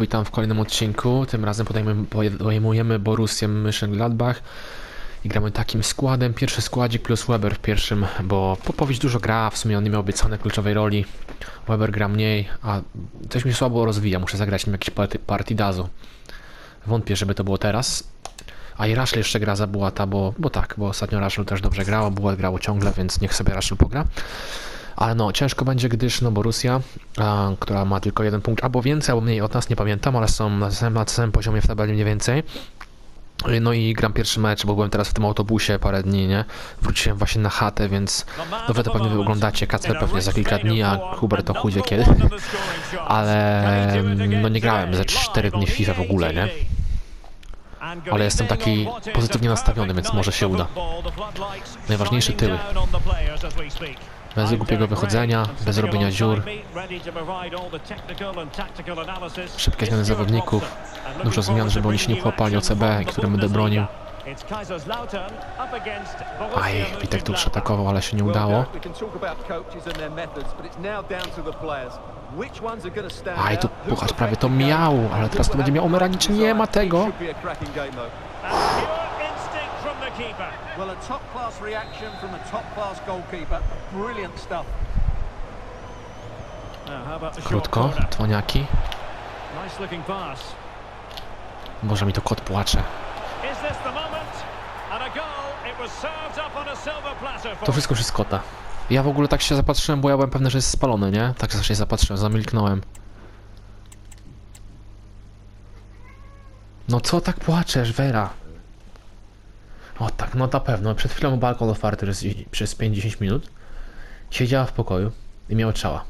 Witam w kolejnym odcinku. Tym razem podejmujemy, Borussię Mönchengladbach i gramy takim składem. Pierwszy składzik plus Weber w pierwszym, bo Popowicz dużo gra, w sumie on nie miał obiecanej kluczowej roli. Weber gra mniej, a coś mi słabo rozwija, muszę zagrać nim jakiś party. Wątpię, żeby to było teraz. A i Rashel jeszcze gra za Bułata, bo, bo tak, bo ostatnio Rashel też dobrze grał, a Bułat grało ciągle, więc niech sobie Rashel pogra. Ale no, ciężko będzie, gdyż no Borussia, a, która ma tylko jeden punkt, albo więcej, albo mniej od nas, nie pamiętam, ale są na samym, na samym poziomie w tabeli mniej więcej. No i gram pierwszy mecz, bo byłem teraz w tym autobusie parę dni, nie? Wróciłem właśnie na chatę, więc no wy to pewnie wy oglądacie, Kacper pewnie za kilka dni, a Hubert to chudzie kiedy. Ale no nie grałem ze 4 dni FIFA w ogóle, nie? Ale jestem taki pozytywnie nastawiony, więc może się uda. Najważniejsze tyły. Bez głupiego wychodzenia, bez robienia dziur. Szybkie zmiany zawodników. Dużo zmian, żeby oni się nie połapali OCB, który będę bronił. Aj, Witek tu już atakował, ale się nie udało. Aj, tu Puchacz prawie to miał, ale teraz to będzie miał Omeranic. Nie ma tego. Well, a top class reaction from a top class goalkeeper. Brilliant stuff. Krótko, pass. Może mi to kot płacze. To wszystko przez kota. Ja w ogóle tak się zapatrzyłem, bo ja byłem pewny, że jest spalony, nie? Tak się zapatrzyłem, zamilknąłem. No co tak płaczesz, Vera? O tak, no na pewno. Przed chwilą balkon otwarty przez- przez 5-10 minut. Siedziała w pokoju i miała czała.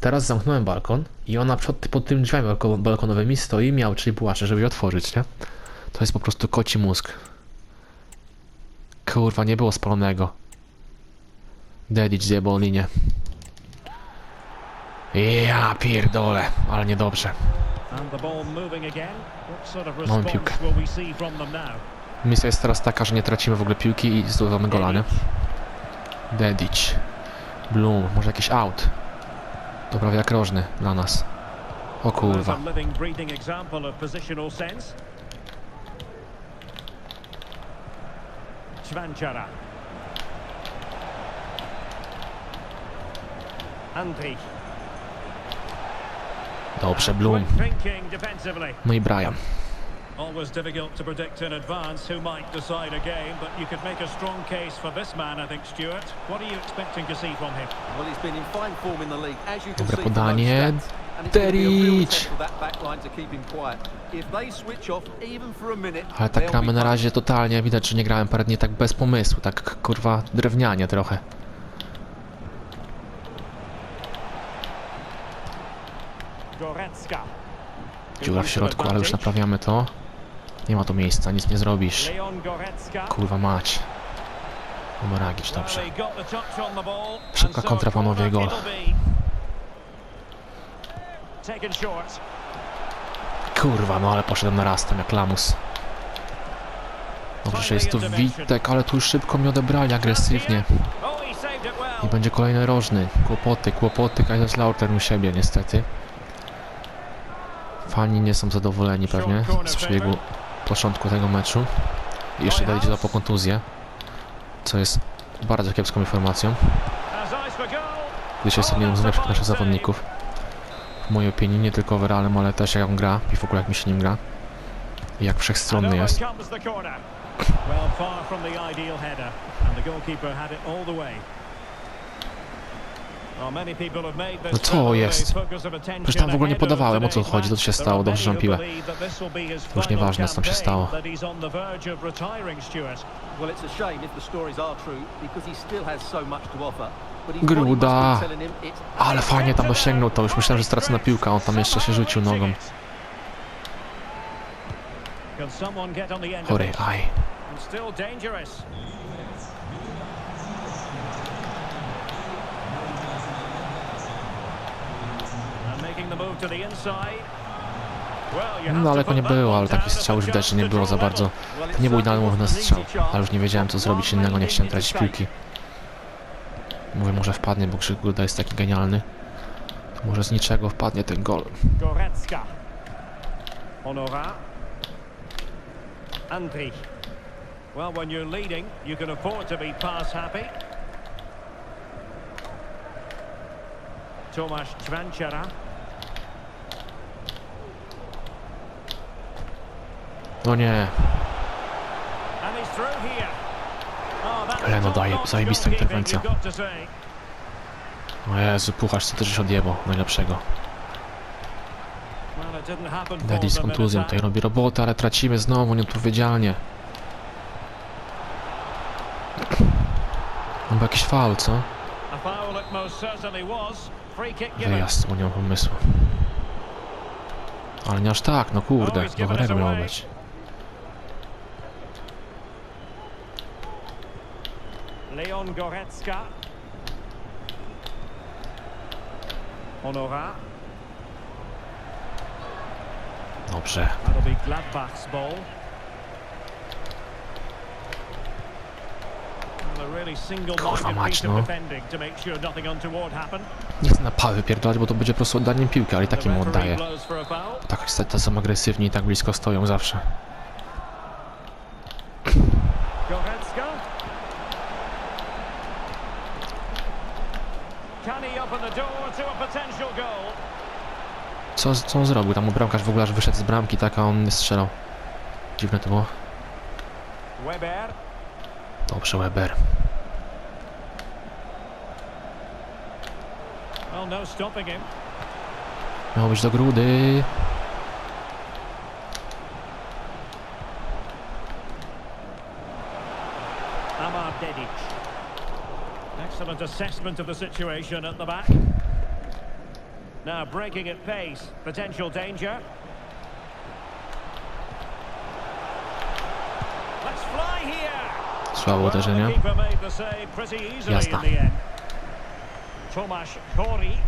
Teraz zamknąłem balkon i ona przed, pod tymi drzwiami balko- balkonowymi stoi i miał, czyli płacze, żeby je otworzyć, nie? To jest po prostu koci mózg. Kurwa, nie było spalonego. Dedić zjebał linię. Ja pierdolę, ale niedobrze. Mamy piłkę. Misja jest teraz taka, że nie tracimy w ogóle piłki i zdobywamy gola, nie? Dedić. Bloom, może jakiś out. To prawie jak rożny dla nas. O kurwa. Dobrze, Bloom. No i Brian. Always difficult to predict in advance who might decide a game, but you could make a strong case for this man, I think, Stuart. What are you expecting to see from him? Well, he's been in fine form in the league, as you can Dobre see podanie. Terić. test for that back line to keep him quiet. If they switch off even for a minute, Ale tak gramy na razie totalnie. Widać, że nie grałem parę dni tak bez pomysłu. Tak kurwa drewnianie trochę. Dziura w środku, ale już naprawiamy to. Nie ma tu miejsca, nic nie zrobisz. Kurwa mać. Omeragić, dobrze. Szybka kontra, panowie, gol. Kurwa, no ale poszedłem na raz tam jak lamus. Dobrze, że jest tu Witek, ale tu już szybko mi odebrali agresywnie. Oh, I będzie kolejny rożny. Kłopoty, kłopoty, Kaiserslautern u siebie niestety. Fani nie są zadowoleni pewnie z przebiegu początku tego meczu. I jeszcze dali za po kontuzję, co jest bardzo kiepską informacją, gdyż jest jednym z najlepszych naszych zawodników. W mojej opinii, nie tylko overallem, ale też jak on gra i w ogóle jak mi się nim gra. I jak wszechstronny jest. Well, far from the ideal header, and the goalkeeper had it all the way. No co jest? Przecież tam w ogóle nie podawałem, o co chodzi, co się stało, dobrze, że piłę. his Już nieważne, co tam się stało. to Gruda. Ale fajnie tam dosięgnął to, już myślałem, że stracę na piłkę, a on tam jeszcze się rzucił nogą. Chory, aj. And still dangerous. And making the move to the inside. Well, you have No daleko nie było, ale taki strzał już widać, że nie było za bardzo. To nie był idealny strzał, ale już nie wiedziałem co zrobić innego, nie chciałem tracić piłki. Mówię, może wpadnie, bo Krzyk Gruda jest taki genialny. To może z niczego wpadnie ten gol. Goretzka. Honora. Andri. Well, when you're leading, you can afford to be pass happy. Tomasz Cvanchara. No nie, Ale no daje, zajebista interwencja. o Jezu, pucharz co też odjebał, najlepszego. Daddy z kontuzją tutaj robi robotę, ale tracimy znowu nieodpowiedzialnie. No bo jakiś faul, co? A foul it most certainly was. Free kick given. Wyjazd, bo nie mam pomysłu. Ale nie aż tak, no kurde, do Herrera miało być. Leon Goretzka. Honora. Dobrze. Gladbach's ball. Kurwa mać, no. Nie chcę na pały pierdolać, bo to będzie po prostu oddaniem piłki, ale i takim referee oddaję. foul. Tak, to są agresywni i tak blisko stoją zawsze. Goretzka. Can he open the door to a potential goal? Co, co on zrobił? Tam mu bramkarz w ogóle aż wyszedł z bramki, tak, a on nie strzelał. Dziwne to było. Weber. Dobrze, Weber. No. Miało być do grudy. Amar Dedic. Excellent assessment of the situation at the back. Now breaking at pace. Potential danger. Let's fly here. Słabe Well, the uderzenie. keeper made the save pretty easily Jazda. in the end. Tomasz Kori.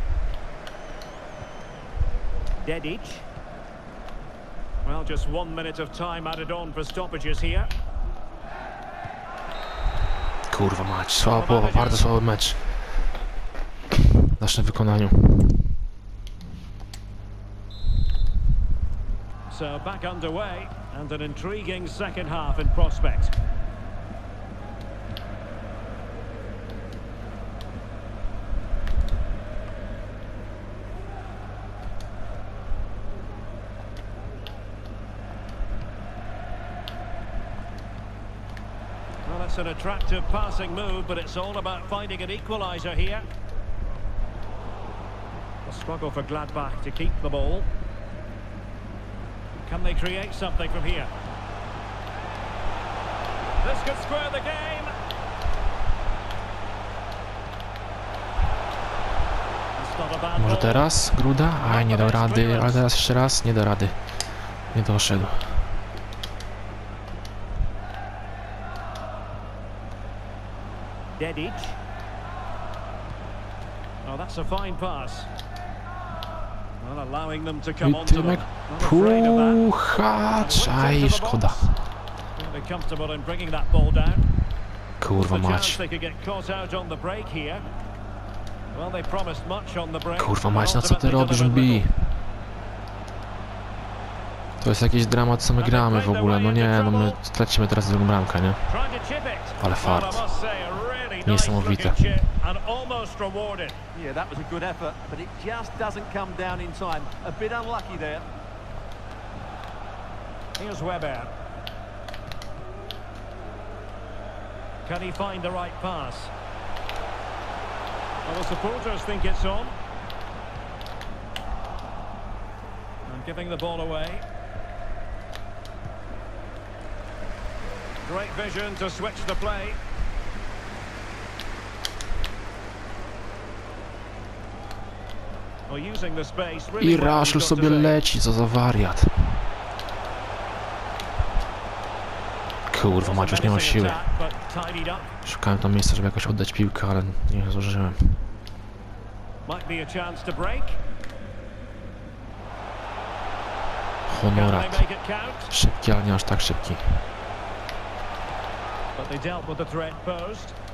Dedic. Well, just one minute of time added on for stoppages here. Kurwa mać, słaba połowa, bardzo słaby mecz. W naszym wykonaniu. So back underway and an intriguing second half in prospect. Well, that's an attractive passing move, but it's all about finding an equaliser here. A struggle for Gladbach to keep the ball. Can they create something from here? This could square the game. It's not a bad Może teraz? Gruda? Aj, nie dał rady, ale teraz jeszcze raz? Nie da rady. Nie doszedł. Dedic. Oh, that's a fine pass. Allowing them to come them. Puchacz! Aj, szkoda. Really comfortable in bringing that ball down. Kurwa mać. Kurwa mać, no co ty robisz, Bi? To jest jakiś dramat, co my gramy w ogóle. No nie, no my stracimy teraz drugą bramkę, nie? Ale fart. Niesamowite. looking chip and almost rewarded. Yeah, that was a good effort, but it just doesn't come down in time. A bit unlucky there. Here's Weber. Can he find the right pass? Well, the supporters think it's on. And giving the ball away. Great vision to switch the play. I to sobie leci, co za wariat. Kurwa mać, już nie Menacing siły. Szukałem tam miejsca, żeby jakoś oddać piłkę, ale nie they Honorat. Szybki, ale nie aż tak szybki. But they dealt with the threat posed.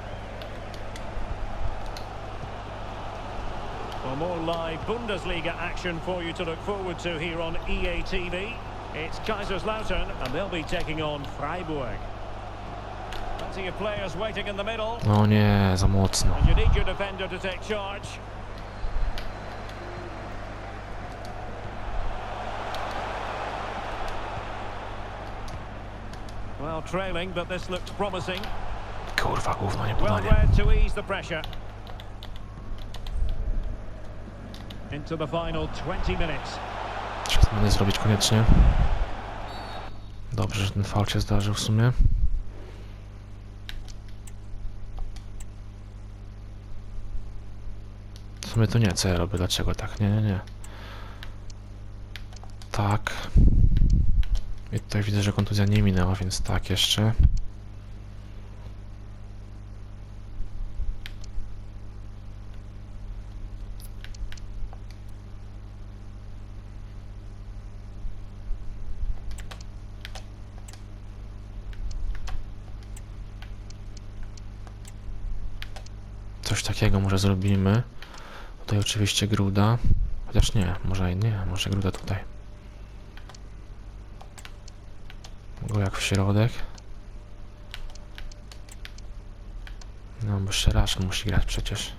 Well, more live Bundesliga action for you to look forward to here on EA TV. It's Kaiserslautern, and they'll be taking on Freiburg. Plenty of players waiting in the middle, No nie, za mocno. and you need your defender to take charge. Well, trailing, but this looks promising. Kurwa, gówno, nie Well read to ease the pressure. Into the final 20 minutes. Trzeba zmiany zrobić koniecznie. Dobrze, że ten faul się zdarzył w sumie. W sumie to nie, co ja robię, dlaczego tak? Nie, nie, nie. Tak. I tutaj widzę, że kontuzja nie minęła, więc tak jeszcze. Coś takiego może zrobimy. Tutaj oczywiście gruda. Chociaż nie, może nie, może gruda tutaj. Go jak w środek. No, bo jeszcze raz musi grać przecież.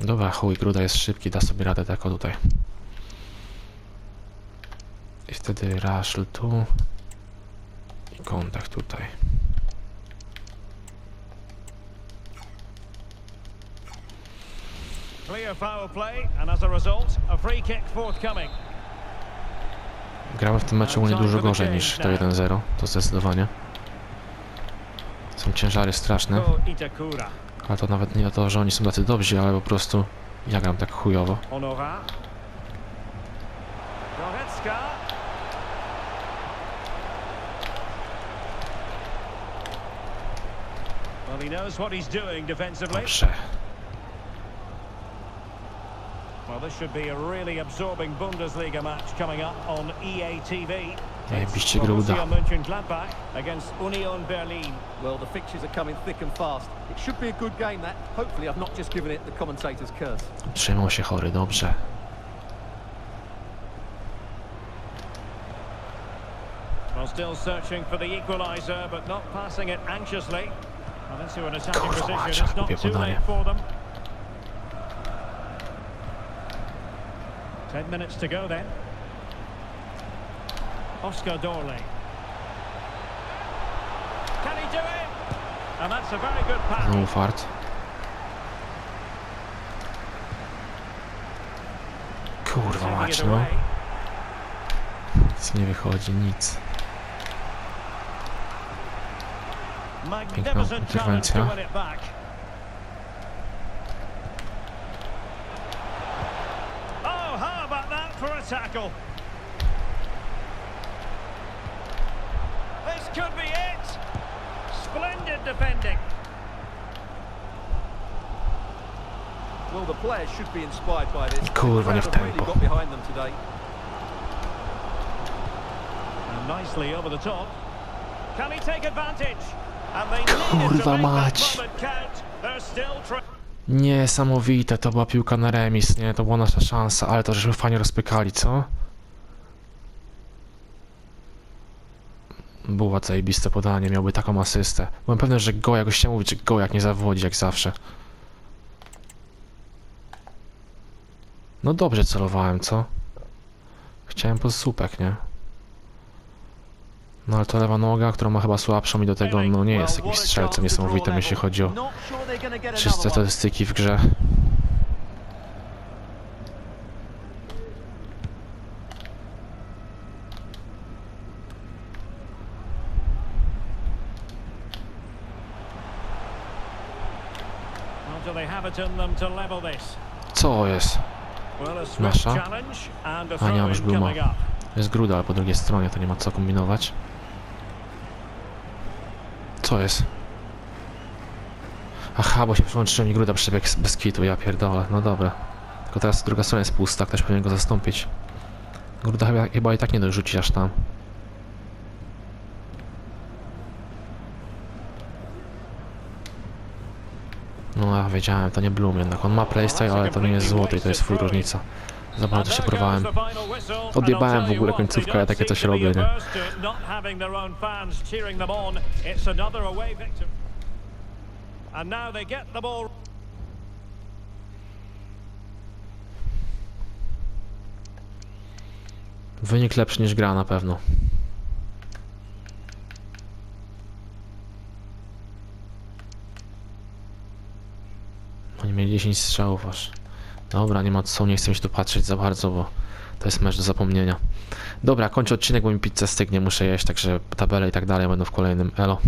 Dobra, chuj, gruda jest szybki, da sobie radę tak o tutaj. I wtedy Rashel tu. I kontakt tutaj. Gramy w tym meczu ogólnie dużo gorzej niż to 1-0, to zdecydowanie. Są ciężary straszne, ale to nawet nie o to, że oni są tacy dobrzy, ale po prostu ja gram tak chujowo. Honora. Well, this should be a really absorbing Bundesliga match coming up on EA TV. Zajebiście It's gruda. Borussia Mönchengladbach against Union Berlin. Well, the fixtures are coming thick and fast. It should be a good game, that. Hopefully, I've not just given it the commentator's curse. Trzymał się chory, dobrze. Well, still searching for the equaliser, but not passing it anxiously. Well, into an attacking Kurwa position. It's not too late for them. Ten minutes to go then. Oscar Dorley. Can he do it? And that's a very good pass. Znowu fart. Kurwa mać, no. Nic nie wychodzi, nic. To interwencja. That tackle? This could be it. Splendid defending. Well, the players should be inspired by this. Kurwa, nie w The crowd have really tempo. got behind them today. And nicely over the top. Can he take advantage? And they needed to Kurwa make mać. that moment count. They're still trying. Niesamowite, to była piłka na remis, nie? To była nasza szansa, ale to żeśmy fajnie rozpykali, co? Było zajebiste podanie, miałby taką asystę. Byłem pewny, że go, jak się mówić, że go jak nie zawodzi, jak zawsze. No dobrze celowałem, co? Chciałem po słupek, nie? No ale to lewa noga, którą ma chyba słabszą i do tego, no nie jest jakimś strzelcem niesamowitym, jeśli chodzi o czyste statystyki w grze. Co jest? Nasza? challenge and a A nie, już throw-in Bluma. coming up. Jest gruda, ale po drugiej stronie to nie ma co kombinować. Co jest? Aha, bo się przyłączyłem i gruda przebiegł bez kitu, ja pierdolę, no dobra. Tylko teraz druga strona jest pusta, ktoś powinien go zastąpić. Gruda chyba, chyba i tak nie dorzuci aż tam. No ja wiedziałem, to nie Bloom jednak. On ma playstyle, ale to nie jest złoty i to jest full różnica. Za bardzo się porwałem. Odjebałem w ogóle końcówkę, ja takie coś robię, nie? And now they get the ball. Wynik lepszy niż gra na pewno. Oni mieli 10 strzałów aż. Dobra, nie ma co, nie chcę się tu patrzeć za bardzo, bo to jest mecz do zapomnienia. Dobra, kończę odcinek, bo mi pizza stygnie, muszę jeść, także tabele i tak dalej będą w kolejnym. Elo.